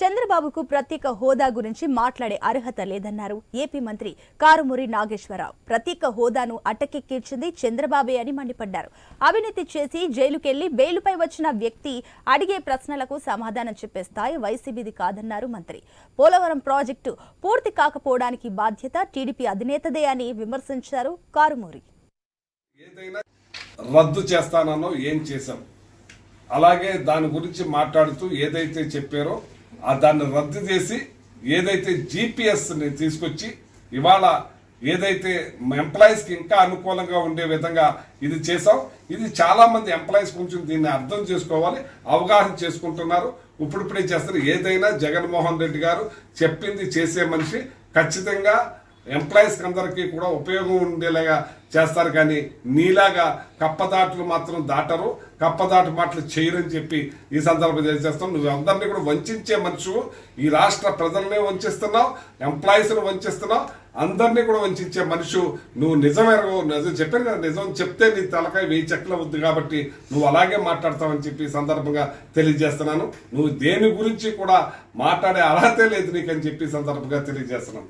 చంద్రబాబుకు ప్రత్యేక హోదా గురించి మాట్లాడే అర్హత లేదన్నారు. ఏపీ మంత్రి కారుమూరి నాగేశ్వరరావు ప్రత్యేక హోదాను అటకెక్కించింది చంద్రబాబే అని మండిపడ్డారు. అవినీతి చేసి జైలుకెళ్ళి బెయిలుపై వచ్చిన వ్యక్తి అడిగే ప్రశ్నలకు సమాధానం చెప్పే స్థాయి వైసీబీది కాదన్నారు మంత్రి. పోలవరం ప్రాజెక్టు పూర్తి కాకపోవడానికి బాధ్యత టీడీపీ అధినేతదే అని విమర్శించారు కారుమూరి. రద్దు చేస్తానో ఏం చేశాం అలాగే దాని గురించి మాట్లాడుతూ ఏదైతే చెప్పారో దాన్ని రద్దు చేసి ఏదైతే జీపీఎస్ని తీసుకొచ్చి ఇవాళ ఏదైతే ఎంప్లాయీస్కి ఇంకా అనుకూలంగా ఉండే విధంగా ఇది చేసాం ఇది చాలామంది ఎంప్లాయీస్ కొంచెం దీన్ని అర్థం చేసుకోవాలి అవగాహన చేసుకుంటున్నారు. ఇప్పుడిప్పుడే చేస్తారు ఏదైనా జగన్మోహన్ రెడ్డి గారు చెప్పింది చేసే మనిషి ఖచ్చితంగా ఎంప్లాయీస్ అందరికీ కూడా ఉపయోగం ఉండేలాగా చేస్తారు కానీ నీలాగా కప్పదాట్లు మాత్రం దాటరు. కప్పదాటు మాటలు చేయరని చెప్పి ఈ సందర్భంగా చేస్తాం నువ్వు అందరినీ కూడా వంచే మనుషు ఈ రాష్ట్ర ప్రజలనే వంచిస్తున్నావు. ఎంప్లాయీస్ని వంచిస్తున్నావు. అందరినీ కూడా వంచే మనుషు నువ్వు. నిజమేరగవు నిజం చెప్పాను కదా నిజం చెప్తే నీ తలకాయ వెయ్యి చెక్కల వద్దు కాబట్టి నువ్వు అలాగే మాట్లాడతావని చెప్పి సందర్భంగా తెలియజేస్తున్నాను. నువ్వు దేని గురించి కూడా మాట్లాడే అర్హతే లేదు నీకని చెప్పి సందర్భంగా తెలియజేస్తున్నాను.